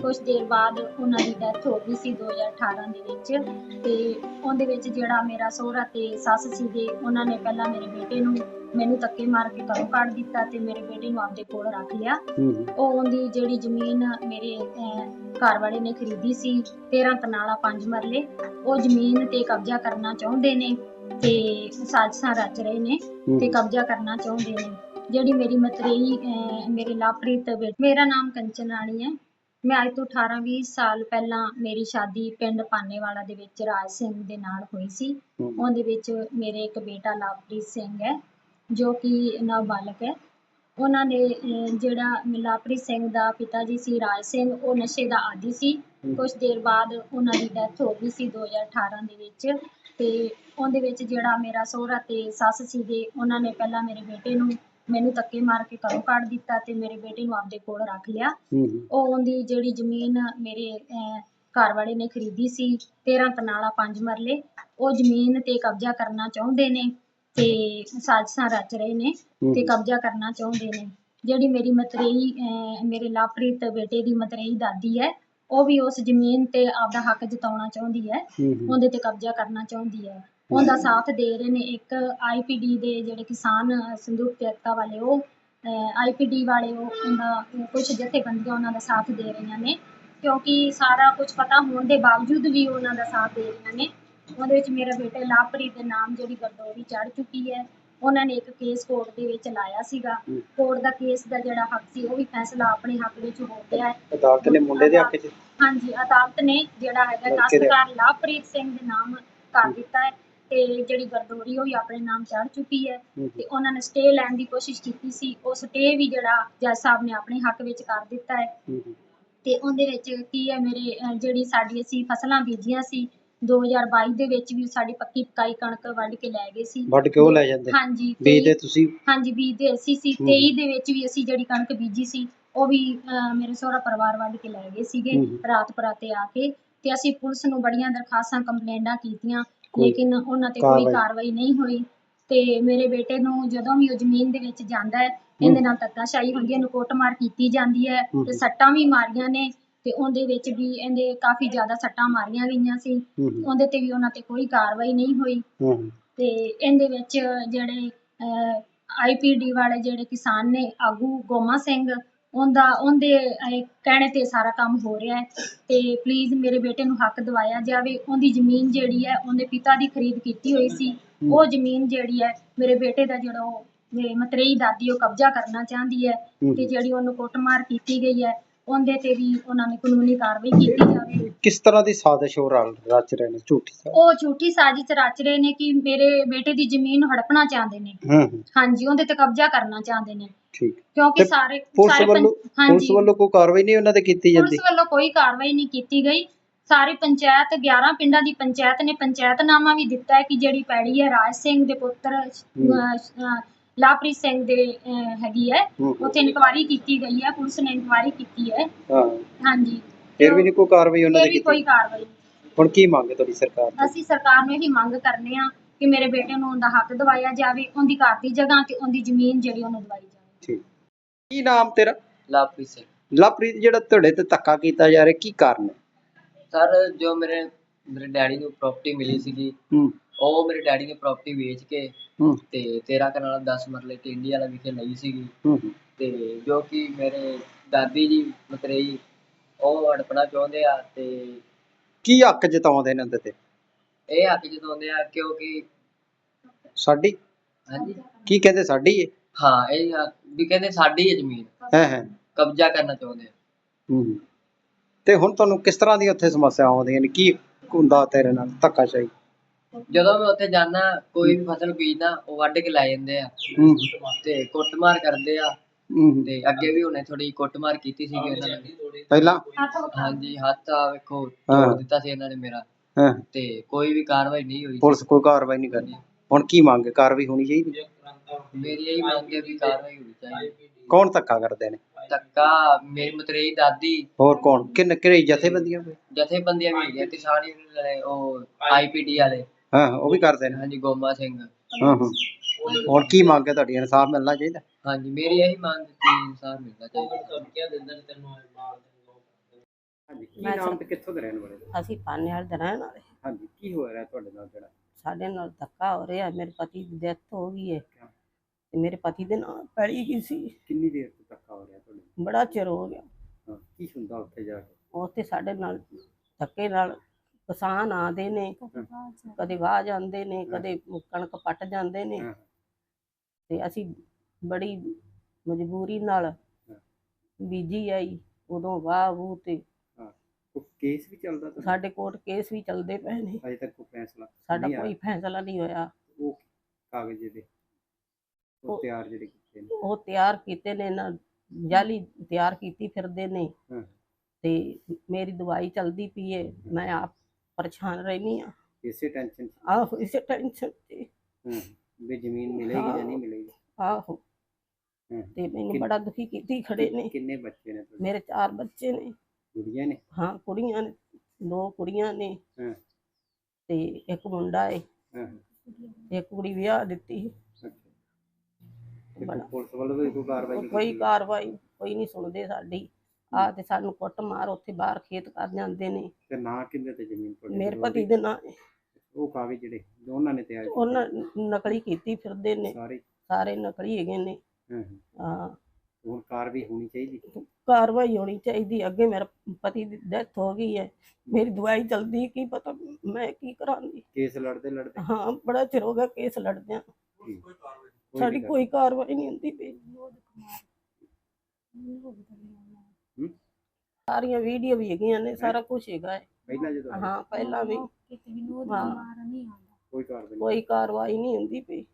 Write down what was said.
ਕੁਝ ਦੇਰ ਬਾਅਦ ਉਹਨਾਂ ਦੀ ਡੈਥ ਹੋ ਗਈ ਸੀ 2018 ਦੇ ਵਿੱਚ ਤੇ ਉਹਦੇ ਵਿੱਚ ਜਿਹੜਾ ਮੇਰਾ ਸਹੁਰਾ ਤੇ ਸੱਸ ਸੀਗੇ ਉਹਨਾਂ ਨੇ ਪਹਿਲਾਂ ਮੇਰੇ ਬੇਟੇ ਨੂੰ ਮੈਨੂੰ ਧੱਕੇ ਮਾਰ ਕੇ ਘਰੋਂ ਕੱਢ ਦਿੱਤਾ ਤੇ ਮੇਰੇ ਬੇਟੇ ਨੂੰ ਆਪਦੇ ਕੋਲ ਰੱਖ ਲਿਆ। ਉਹ ਉਹਦੀ ਜਿਹੜੀ ਜ਼ਮੀਨ ਮੇਰੇ ਘਰ ਵਾਲੇ ਨੇ ਖਰੀਦੀ ਸੀ 13 ਕਨਾਲਾ 5 ਮਰਲੇ ਉਹ ਜ਼ਮੀਨ ਤੇ ਕਬਜ਼ਾ ਕਰਨਾ ਚਾਹੁੰਦੇ ਨੇ ਤੇ ਸਾਜ਼ਿਸ਼ਾਂ ਰਚ ਰਹੇ ਨੇ ਤੇ ਕਬਜ਼ਾ ਕਰਨਾ ਚਾਹੁੰਦੇ ਨੇ। ਜਿਹੜੀ ਮੇਰੀ ਮਤਰੇਈ ਮੇਰੇ ਲਾਪ੍ਰੀਤ ਬੇਟ ਮੇਰਾ ਨਾਮ ਕੰਚਨ ਰਾਣੀ ਹੈ। ਮੈਂ ਅੱਜ ਤੋਂ 18 20 ਸਾਲ ਪਹਿਲਾਂ ਮੇਰੀ ਸ਼ਾਦੀ ਪਿੰਡ ਪਾਨੇਵਾਲਾ ਦੇ ਵਿੱਚ ਰਾਜ ਸਿੰਘ ਦੇ ਨਾਲ ਹੋਈ ਸੀ। ਉਹਦੇ ਵਿੱਚ ਮੇਰੇ ਇੱਕ ਬੇਟਾ ਲਵਪ੍ਰੀਤ ਸਿੰਘ ਹੈ ਜੋ ਕਿ ਨਾਬਾਲਗ ਹੈ। ਉਹਨਾਂ ਨੇ ਜਿਹੜਾ ਲਵਪ੍ਰੀਤ ਸਿੰਘ ਦਾ ਪਿਤਾ ਜੀ ਸੀ ਰਾਜ ਸਿੰਘ ਉਹ ਨਸ਼ੇ ਦਾ ਆਦੀ ਸੀ। ਕੁਝ ਦੇਰ ਬਾਅਦ ਉਹਨਾਂ ਦੀ ਡੈਥ ਹੋ ਗਈ ਸੀ 2018 ਦੇ ਵਿੱਚ। ਤੇ ਉਹਦੇ ਵਿੱਚ ਜਿਹੜਾ ਮੇਰਾ ਸਹੁਰਾ ਤੇ ਸੱਸ ਸੀਗੇ ਉਹਨਾਂ ਨੇ ਪਹਿਲਾਂ ਮੇਰੇ ਬੇਟੇ ਨੂੰ ਮੈਨੂੰ ਧੱਕੇ ਮਾਰ ਕੇ ਘਰੋਂ ਕੱਢ ਦਿੱਤਾ ਤੇ ਮੇਰੇ ਬੇਟੇ ਨੂੰ ਆਪਦੇ ਕੋਲ ਰੱਖ ਲਿਆ। ਉਹ ਉਹਦੀ ਜਿਹੜੀ ਜ਼ਮੀਨ ਮੇਰੇ ਘਰ ਵਾਲੇ ਨੇ ਖਰੀਦੀ ਸੀ 13 ਕਨਾਲਾ 5 ਮਰਲੇ ਉਹ ਜ਼ਮੀਨ ਤੇ ਕਬਜ਼ਾ ਕਰਨਾ ਚਾਹੁੰਦੇ ਨੇ ਤੇ ਸਾਜ਼ਿਸ਼ਾਂ ਰਚ ਰਹੇ ਨੇ। ਤੇ ਕਬਜ਼ਾ ਕਰਨਾ ਚਾਹੁੰਦੇ ਨੇ। ਜਿਹੜੀ ਮੇਰੀ ਮਤਰੇਈ ਮੇਰੇ ਲਾਪ੍ਰੀਤ ਬੇਟੇ ਦੀ ਮਤਰੇਈ ਦਾਦੀ ਹੈ ਉਹ ਵੀ ਉਸ ਜ਼ਮੀਨ ਤੇ ਆਪਦਾ ਹੱਕ ਜਤਾਉਣਾ ਚਾਹੁੰਦੀ ਹੂੰ। ਉਹਦੇ ਤੇ ਕਬਜ਼ਾ ਕਰਨਾ ਚਾਹੁੰਦੀ ਹੈ। ਉਹਦਾ ਸਾਥ ਦੇ ਰਹੇ ਨੇ ਇੱਕ ਆਈਪੀਡੀ ਦੇ ਜਿਹੜੇ ਕਿਸਾਨ ਸੰਦੂਕ ਏਕਤਾ ਵਾਲੇ ਉਹ ਆਈਪੀਡੀ ਵਾਲੇ ਉਹ ਉਹਦਾ ਕੁਝ ਜਥੇਬੰਦੀਆਂ ਉਹਨਾਂ ਦਾ ਸਾਥ ਦੇ ਰਹੀਆਂ ਨੇ ਕਿਉਂਕਿ ਸਾਰਾ ਕੁਝ ਪਤਾ ਹੋਣ ਦੇ ਬਾਵਜੂਦ ਵੀ ਉਹਨਾਂ ਦਾ ਸਾਥ ਦੇ ਰਹੀਆਂ ਨੇ। ਉਹਦੇ ਵਿੱਚ ਮੇਰਾ ਬੇਟਾ ਲਾਪ੍ਰੀਤ ਦੇ ਨਾਮ ਜਿਹੜੀ ਗਰਦੌਰੀ ਚੜ ਚੁੱਕੀ ਹੈ। ਉਹਨਾਂ ਨੇ ਇੱਕ ਕੇਸ ਕੋਰਟ ਦੇ ਵਿੱਚ ਲਾਇਆ ਸੀਗਾ। ਕੋਰਟ ਦਾ ਕੇਸ ਦਾ ਜਿਹੜਾ ਹੱਕ ਸੀ ਉਹ ਵੀ ਫੈਸਲਾ ਆਪਣੇ ਹੱਕ ਵਿੱਚ ਹੋ ਗਿਆ ਹੈ। ਅਦਾਲਤ ਨੇ ਮੁੰਡੇ ਦੇ ਹੱਕ 'ਚ? ਹਾਂਜੀ ਅਦਾਲਤ ਨੇ ਜਿਹੜਾ ਹੈਗਾ ਕਾਸ਼ਤਕਾਰ ਲਵਪ੍ਰੀਤ ਸਿੰਘ ਦੇ ਨਾਮ ਕਰ ਦਿੱਤਾ ਹੈ। ਤੇ ਜਿਹੜੀ ਗਰਦੌਰੀ ਉਹ ਵੀ ਆਪਣੇ ਨਾਮ ਚੜ ਚੁੱਕੀ ਹੈ। ਤੇ ਉਹਨਾਂ ਨੇ ਸਟੇ ਲੈਣ ਦੀ ਕੋਸ਼ਿਸ਼ ਕੀਤੀ ਸੀ। ਉਹ ਸਟੇ ਵੀ ਜਿਹੜਾ ਜੱਜ ਸਾਹਿਬ ਨੇ ਆਪਣੇ ਹੱਕ ਵਿੱਚ ਕਰ ਦਿੱਤਾ ਹੈ। ਤੇ ਉਹਦੇ ਵਿੱਚ ਕੀ ਹੈ ਮੇਰੇ ਜਿਹੜੀ ਸਾਡੀ ਅਸੀਂ ਫਸਲਾਂ ਬੀਜੀਆਂ ਸੀ 2022 ਦੇ ਵਿੱਚ ਵੀ ਸਾਡੀ ਪੱਕੀ ਪਕਾਈ ਕਣਕ ਵੱਢ ਕੇ ਲੈ ਗਏ ਸੀ। ਵੱਢ ਕੇ ਉਹ ਲੈ ਜਾਂਦੇ? ਹਾਂਜੀ ਬੀਜ ਦੇ ਤੇ- ਤੁਸੀਂ? ਹਾਂਜੀ ਬੀਜਦੇ ਅਸੀਂ ਸੀ। ਹੂੰ। 23 ਦੇ ਵਿੱਚ ਵੀ ਅਸੀਂ ਜਿਹੜੀ ਕਣਕ ਬੀਜੀ ਸੀ ਉਹ ਵੀ ਮੇਰੇ ਸਹੁਰਾ ਪਰਿਵਾਰ ਵੱਢ ਕੇ ਲੈ ਗਏ ਸੀਗੇ। ਰਾਤ ਬਰਾਤੇ ਆ ਕੇ। ਤੇ ਅਸੀਂ ਪੁਲਿਸ ਨੂੰ ਬੜੀਆਂ ਦਰਖਾਸਤਾਂ ਕੰਪਲੇਂਟਾਂ ਕੀਤੀਆਂ। ਲੇਕਿਨ ਉਹਨਾਂ ਤੇ ਕੋਈ ਕਾਰਵਾਈ- ਨਹੀਂ ਹੋਈ। ਤੇ ਮੇਰੇ ਬੇਟੇ ਨੂੰ ਜਦੋਂ ਵੀ ਉਹ ਜ਼ਮੀਨ ਦੇ ਵਿੱਚ ਜਾਂਦਾ ਹੈ ਇਹਦੇ ਨਾਲ ਧੱਕਾਸ਼ਾਹੀ ਹੁੰਦੀ ਹੈ ਇਹਨੂੰ ਕੁੱਟਮਾਰ ਕੀਤੀ ਜਾਂਦੀ ਹੈ। ਤੇ ਸੱਟਾਂ ਵੀ ਮਾਰੀਆਂ ਨੇ ਤੇ ਉਹਦੇ ਵਿੱਚ ਵੀ ਇਹਦੇ ਕਾਫੀ ਜ਼ਿਆਦਾ ਸੱਟਾਂ ਮਾਰੀਆਂ ਗਈਆਂ ਸੀ। ਉਹਦੇ ਤੇ ਵੀ ਉਹਨਾਂ ਤੇ ਕੋਈ ਕਾਰਵਾਈ ਨਹੀਂ ਹੋਈ। ਤੇ ਇਹਦੇ ਵਿੱਚ ਜਿਹੜੇ ਆਈਪੀਡੀ ਵਾਲੇ ਜਿਹੜੇ ਕਿਸਾਨ ਨੇ ਆਗੂ ਗੋਮਾ ਸਿੰਘ ਉਹਦਾ ਉਹਦੇ ਕਹਿਣੇ ਤੇ ਸਾਰਾ ਕੰਮ ਹੋ ਰਿਹਾ ਹੈ ਤੇ ਪਲੀਜ਼ ਮੇਰੇ ਬੇਟੇ ਨੂੰ ਹੱਕ ਦਿਵਾਇਆ ਜਾਵੇ। ਉਹਦੀ ਜ਼ਮੀਨ ਜਿਹੜੀ ਹੈ ਉਹਦੇ ਪਿਤਾ ਦੀ ਖਰੀਦ ਕੀਤੀ ਹੋਈ ਸੀ। ਉਹ ਜ਼ਮੀਨ ਜਿਹੜੀ ਹੈ ਮੇਰੇ ਬੇਟੇ ਦਾ ਜਿਹੜਾ ਉਹ ਮਤਰੇਈ ਦਾਦੀ ਉਹ ਕਬਜ਼ਾ ਕਰਨਾ ਚਾਹੁੰਦੀ ਹੂੰ। ਤੇ ਜਿਹੜੀ ਉਹਨੂੰ ਕੁੱਟਮਾਰ ਕੀਤੀ ਗਈ ਹੈ ਉਹਦੇ ਤੇ ਵੀ ਉਹਨਾਂ ਨੇ ਕਾਨੂੰਨੀ ਕਾਰਵਾਈ ਕੀਤੀ ਜਾਵੇ। ਕਿਸ ਤਰ੍ਹਾਂ ਦੀ ਸਾਜ਼ਿਸ਼ ਹੋ ਰਚ ਰਹੇ ਨੇ? ਝੂਠੀ ਸਾਜ਼ਿਸ਼? ਉਹ ਝੂਠੀ ਸਾਜ਼ਿਸ਼ ਰਚ ਰਹੇ ਨੇ ਕਿ ਮੇਰੇ ਬੇਟੇ ਦੀ ਜ਼ਮੀਨ ਹੜਪਣਾ ਚਾਹੁੰਦੇ ਨੇ। ਹੂੰ ਹੂੰ। ਹਾਂਜੀ ਉਹਦੇ ਤੇ ਕਬਜ਼ਾ ਕਰਨਾ ਚਾਹੁੰਦੇ ਨੇ। ਠੀਕ। ਕਿਉਂਕਿ ਤੇ ਸਾਰੇ ਪੁਲਿਸ ਸਾਰੇ ਵੱਲੋਂ ਪੁਲਿਸ ਹਾਂਜੀ ਵੱਲੋਂ ਕੋਈ ਕਾਰਵਾਈ ਨਹੀਂ ਉਹਨਾਂ ਤੇ ਕੀਤੀ ਜਾਂਦੀ? ਪੁਲਿਸ ਵੱਲੋਂ ਕੋਈ ਕਾਰਵਾਈ ਨਹੀਂ ਕੀਤੀ ਗਈ। ਸਾਰੀ ਪੰਚਾਇਤ 11 ਪਿੰਡਾਂ ਦੀ ਪੰਚਾਇਤ ਨੇ ਪੰਚਾਇਤਨਾਮਾ ਵੀ ਦਿੱਤਾ ਹੈ ਕਿ ਜਿਹੜੀ ਪੈੜੀ ਹੈ ਰਾਜ ਸਿੰਘ ਦੇ ਪੁੱਤਰ ਅਹ, ਅਹ, ਲਾਪ੍ਰੀਤ ਸਿੰਘ ਦੇ ਹੈਗੀ ਹੈ। ਉੱਥੇ ਇਨਕੁਆਇਰੀ ਕੀਤੀ ਗਈ ਹੈ ਪੁਲਿਸ ਨੇ ਇਨਕੁਆਇਰੀ ਕੀਤੀ ਹੈ। ਹਾਂ। ਹਾਂਜੀ। ਫਿਰ ਵੀ ਨਹੀਂ ਕੋਈ ਕਾਰਵਾਈ ਉਹਨਾਂ ਵੀ ਕੋਈ ਕੀਤੀ ਕਾਰਵਾਈ ਹੁਣ ਕੀ ਮੰਗ ਹੈ ਤੁਹਾਡੀ ਸਰਕਾਰ ਤੋਂ? ਅਸੀਂ ਸਰਕਾਰ ਨੂੰ ਇਹੀ ਮੰਗ ਕਰਨੇ ਆ ਕਿ ਮੇਰੇ ਬੇਟੇ ਨੂੰ ਉਹਦਾ ਹੱਕ ਦਿਵਾਇਆ ਜਾਵੇ ਉਹਦੀ ਘਰ ਦੀ ਜਗ੍ਹਾ ਤੇ ਉਹਦੀ ਜ਼ਮੀਨ ਜਿਹੜੀ ਉਹਨੂੰ ਦਵਾਈ ਜਾਵੇ। ਠੀਕ। ਕੀ ਨਾਮ ਤੇਰਾ? ਲਵਪ੍ਰੀਤ ਸਿੰਘ। ਲਵਪ੍ਰੀਤ ਜਿਹੜਾ ਤੁਹਾਡੇ ਤੇ ਧੱਕਾ ਕੀਤਾ ਜਾ ਰਿਹਾ ਕੀ ਕਾਰਨ ਹੈ? ਸਰ ਜੋ ਮੇਰੇ ਮੇਰੇ ਡੈਡੀ ਨੂੰ ਪ੍ਰਾਪਰਟੀ ਮਿਲੀ ਸੀਗੀ ਹੂੰ। ਉਹ ਮੇਰੇ ਡੈਡੀ ਨੇ ਪ੍ਰਾਪਰਟੀ ਵੇਚ ਕੇ ਹੂੰ। ਤੇ 13 ਕਨਾਲ 10 ਮਰਲੇ ਟਿੰਡੀ ਵਾਲਾ ਵਿਖੇ ਲਈ ਸੀਗੀ। ਹੂੰ ਹੂੰ, ਤੇ ਜੋ ਕਿ ਮੇਰੇ ਦਾਦੀ ਜੀ ਮਤਰੇਈ ਉਹ ਅੜਪਣਾ ਚਾਹੁੰਦੇ ਆ ਤੇ ਕੀ ਹੱਕ ਜਤਾਉਂਦੇ ਨੇ ਉਹਦੇ ਤੇ? ਇਹ ਹੱਕ ਜਤਾਉਂਦੇ ਆ ਕਿਉਂਕਿ ਸਾਡੀ? ਹਾਂਜੀ। ਕੀ ਕਹਿੰਦੇ ਸਾਡੀ ਹੈ ਹਾਂ ਇਹ ਹੱਕ- ਵੀ ਕਹਿੰਦੇ ਸਾਡੀ ਹੈ ਜ਼ਮੀਨ। ਹੈ ਹੈ। ਕਬਜ਼ਾ ਕਰਨਾ ਚਾਹੁੰਦੇ ਆ। ਹੂੰ। ਤੇ ਹੁਣ ਤੁਹਾਨੂੰ ਕਿਸ ਤਰ੍ਹਾਂ ਦੀ ਉੱਥੇ ਸਮੱਸਿਆ ਆਉਂਦੀਆਂ ਨੇ? ਕੀ ਹੁੰਦਾ ਤੇਰੇ ਨਾਲ ਧੱਕਾਸ਼ਾਹੀ? ਜਦੋਂ ਮੈਂ ਉੱਥੇ ਜਾਣਾ ਕੋਈ ਵੀ ਫਸਲ ਬੀਜਦਾ ਉਹ ਵੱਢ ਕੇ ਲੈ ਜਾਂਦੇ ਆ। ਹੂੰ। ਤੇ ਕੁੱਟਮਾਰ ਕਰਦੇ ਆ। ਹੂੰ। ਤੇ ਅੱਗੇ ਵੀ ਉਹਨੇ ਥੋੜੀ ਕੁੱਟਮਾਰ ਕੀਤੀ ਸੀਗੀ ਉਹਨਾਂ ਨੇ। ਪਹਿਲਾਂ? ਹਾਂਜੀ ਹੱਥ ਆ ਵੇਖੋ ਹਾਂ। ਤੋੜ ਦਿੱਤਾ ਸੀ ਇਹਨਾਂ ਨੇ ਮੇਰਾ। ਹਾਂ। ਤੇ ਕੋਈ ਵੀ ਕਾਰਵਾਈ ਨਹੀਂ ਹੋਈ। ਪੁਲਿਸ ਕੋਈ ਕਾਰਵਾਈ ਨਹੀਂ ਕਰਦੀ ਹੁਣ ਕੀ ਮੰਗ? ਕਾਰਵਾਈ ਹੋਣੀ ਚਾਹੀਦੀ? ਮੇਰੀ ਇਹੀ ਮੰਗ ਹੈ ਵੀ ਕਾਰਵਾਈ ਹੋਣੀ ਚਾਹੀਦੀ। ਕੌਣ ਧੱਕਾ ਕਰਦੇ ਨੇ? ਧੱਕਾ ਮੇਰੀ ਮਤਰੇਈ ਦਾਦੀ। ਹੋਰ ਕੌਣ? ਕਿੰਨੇ ਕਿਹੜੀ ਜਥੇਬੰਦੀਆਂ ਕੋਈ? ਜਥੇਬੰਦੀਆਂ ਵੀ ਹੈਗੀਆਂ ਕਿਸਾਨ ਯੂਨੀਅਨ ਵਾਲੇ ਉਹ ਆਈਪੀਡੀ ਵਾਲੇ। ਹਾਂ ਉਹ ਵੀ ਕਰਦੇ ਨੇ। ਹਾਂਜੀ ਗੋਮਾ ਸਿੰਘ। ਹਾਂ ਹਾਂ। ਹੁਣ ਕੀ ਮੰਗ ਹੈ ਤੁਹਾਡੀ? ਇਨਸਾਫ ਮਿਲਣਾ ਚਾਹੀਦਾ? ਹਾਂਜੀ ਮੇਰੀ ਇਹੀ ਮੰਗ ਕਿ ਇਨਸਾਨ ਮਿਲਣਾ ਚਾਹੀਦਾ। ਹਾਂਜੀ ਕੀ ਮੈਂ ਨਾਮ ਸਰ- ਤੇ ਕਿੱਥੋਂ ਦੇ ਰਹਿਣ ਵਾਲੇ ਹੋ? ਅਸੀਂ ਪਾਣੇ ਵਾਲੇ ਦੇ ਰਹਿਣ ਵਾਲੇ। ਹਾਂਜੀ ਕੀ ਹੋ ਰਿਹਾ ਤੁਹਾਡੇ ਨਾਲ ਜਿਹੜਾ? ਸਾਡੇ ਨਾਲ ਧੱਕਾ ਹੋ ਰਿਹਾ ਮੇਰੇ ਪਤੀ ਦੀ ਡੈਥ ਹੋ ਗਈ ਹੈ? ਤੇ ਮੇਰੇ ਪਤੀ ਦੇ ਨਾਲ ਪੈਲੀ ਗਈ ਸੀ। ਕਿੰਨੀ ਦੇਰ ਤੋਂ ਧੱਕਾ ਹੋ ਰਿਹਾ ਤੁਹਾਡੇ ਬੜਾ ਚਿਰ ਹੋ ਗਿਆ। ਹਾਂ ਕੀ ਹੁੰਦਾ ਉੱਥੇ ਜਾ ਕੇ? ਉੱਥੇ ਸਾਡੇ ਨਾਲ ਧੱਕੇ ਨਾਲ ਕਿਸਾਨ ਆਉਂਦੇ ਨੇ ਕਦੇ ਵਾਹ ਜਾਂਦੇ ਨੇ ਕਦੇ ਕਣਕ ਪੱਟ ਜਾਂਦੇ ਨੇ। ਤੇ ਅਸੀਂ ਬੜੀ ਮਜਬੂਰੀ ਨਾਲ ਬੀਜੀ ਆਈ ਉਦੋਂ ਵਾਹ ਵੂ ਤੇ ਕੇਸ ਵੀ ਚੱਲਦਾ ਤਾਂ ਸਾਡੇ ਕੋਰਟ ਕੇਸ ਵੀ ਚੱਲਦੇ ਪਏ ਨੇ। ਅਜੇ ਤੱਕ ਕੋਈ ਫੈਸਲਾ ਸਾਡਾ। ਕੋਈ ਫੈਸਲਾ ਨਹੀਂ ਹੋਇਆ। ਉਹ ਕਾਗਜ਼ ਦੇ ਉਹ ਤਿਆਰ ਜਿਹੜੇ ਕੀਤੇ ਨੇ। ਉਹ ਤਿਆਰ ਕੀਤੇ ਨੇ ਨਾ ਜਾਲੀ ਤਿਆਰ ਕੀਤੀ ਫਿਰਦੇ ਨੇ। ਤੇ ਮੇਰੀ ਦਵਾਈ ਚੱਲਦੀ ਪਈ ਏ ਮੈਂ ਆਪ ਪਰੇਸ਼ਾਨ ਰਹਿਨੀ ਆ। ਇਸੇ ਟੈਨਸ਼ਨ ਆਹੋ ਇਸੇ ਟੈਨਸ਼ਨ ਤੇ। ਹਾਂ ਵੀ ਜ਼ਮੀਨ ਮਿਲੇਗੀ ਜਾਂ ਨਹੀਂ ਮਿਲੇਗੀ? ਆਹੋ। ਹਾਂ। ਤੇ ਮੈਨੂੰ ਬੜਾ ਦੁਖੀ ਕੀਤੀ ਖੜੇ ਨੇ। ਕਿੰਨੇ ਬੱਚੇ ਨੇ ਤੁਹਾਡੇ? ਮੇਰੇ ਚਾਰ ਬੱਚੇ ਨੇ। ਕੁੜੀਆਂ ਨੇ? ਹਾਂ ਕੁੜੀਆਂ ਨੇ। ਦੋ ਕੁੜੀਆਂ ਨੇ। ਹਾਂ। ਤੇ ਇੱਕ ਮੁੰਡਾ ਏ। ਹਾਂ। ਇੱਕ ਕੁੜੀ ਵਿਆਹ ਦਿੱਤੀ। ਅੱਛਾ। ਤੇ ਬੜਾ। ਪੁਲਿਸ ਵੱਲੋਂ ਵੀ ਕੋਈ ਕਾਰਵਾਈ ਕੋਈ? ਕਾਰਵਾਈ ਕੋਈ ਨਹੀਂ ਸੁਣਦੇ ਸਾਡੀ। ਆ ਤੇ ਸਾਨੂੰ ਕੁੱਟ ਮਾਰ ਉੱਥੇ ਬਾਹਰ ਖੇਤ ਕਰ ਜਾਂਦੇ ਨੇ। ਤੇ ਨਾ ਕਿੰਦੇ ਤੇ ਜ਼ਮੀਨ ਤੁਹਾਡੇ? ਮੇਰੇ ਪਤੀ ਦੇ ਨਾਂ ਉਹ ਕਾਗਜ਼ ਜਿਹੜੇ ਜੋ ਉਹਨਾਂ ਨੇ ਤਿਆਰ ਉਹਨਾਂ ਨਕਲੀ ਕੀਤੀ ਫਿਰਦੇ ਨੇ। ਸਾਰੇ? ਸਾਰੇ ਨਕਲੀ ਹੈਗੇ ਨੇ। ਹਾਂ। ਹੁਣ ਕਾਰਵਾਈ ਹੋਣੀ ਚਾਹੀਦੀ? ਕਾਰਵਾਈ ਹੋਣੀ ਚਾਹੀਦੀ। ਅੱਗੇ ਮੇਰਾ ਪਤੀ ਦੀ ਡੈਥ ਹੋ ਗਈ ਹੈ। ਮੇਰੀ ਦਵਾਈ ਚਲਦੀ ਕੀ ਪਤਾ ਮੈਂ ਕੀ ਕਰਾਂਗੀ। ਕੇਸ ਲੜਦੇ ਲੜਦੇ? ਹਾਂ ਬੜਾ ਚਿਰ ਹੋ ਗਿਆ ਕੇਸ ਲੜਦਿਆਂ। ਸਾਡੀ ਕੋਈ ਕਾਰਵਾਈ ਨਹੀਂ ਹੁੰਦੀ ਪਈ ਹੂੰ? ਸਾਰੀਆਂ ਵੀਡੀਓ ਵੀ ਹੈਗੀਆਂ ਨੇ ਸਾਰਾ ਕੁਝ ਹੈਗਾ ਹੈ। ਪਹਿਲਾਂ ਜਦੋਂ ਹਾਂ ਪਹਿਲਾਂ ਵੀ। ਕਿਤੇ ਵੀ ਨੋਦ ਹਾਂ। ਮਾਰ ਨਹੀਂ ਆਉਂਦਾ। ਕੋਈ ਕਾਰਵਾਈ ਕੋਈ ਕਾਰਵਾਈ ਨਹੀਂ ਹੁੰਦੀ ਪਈ।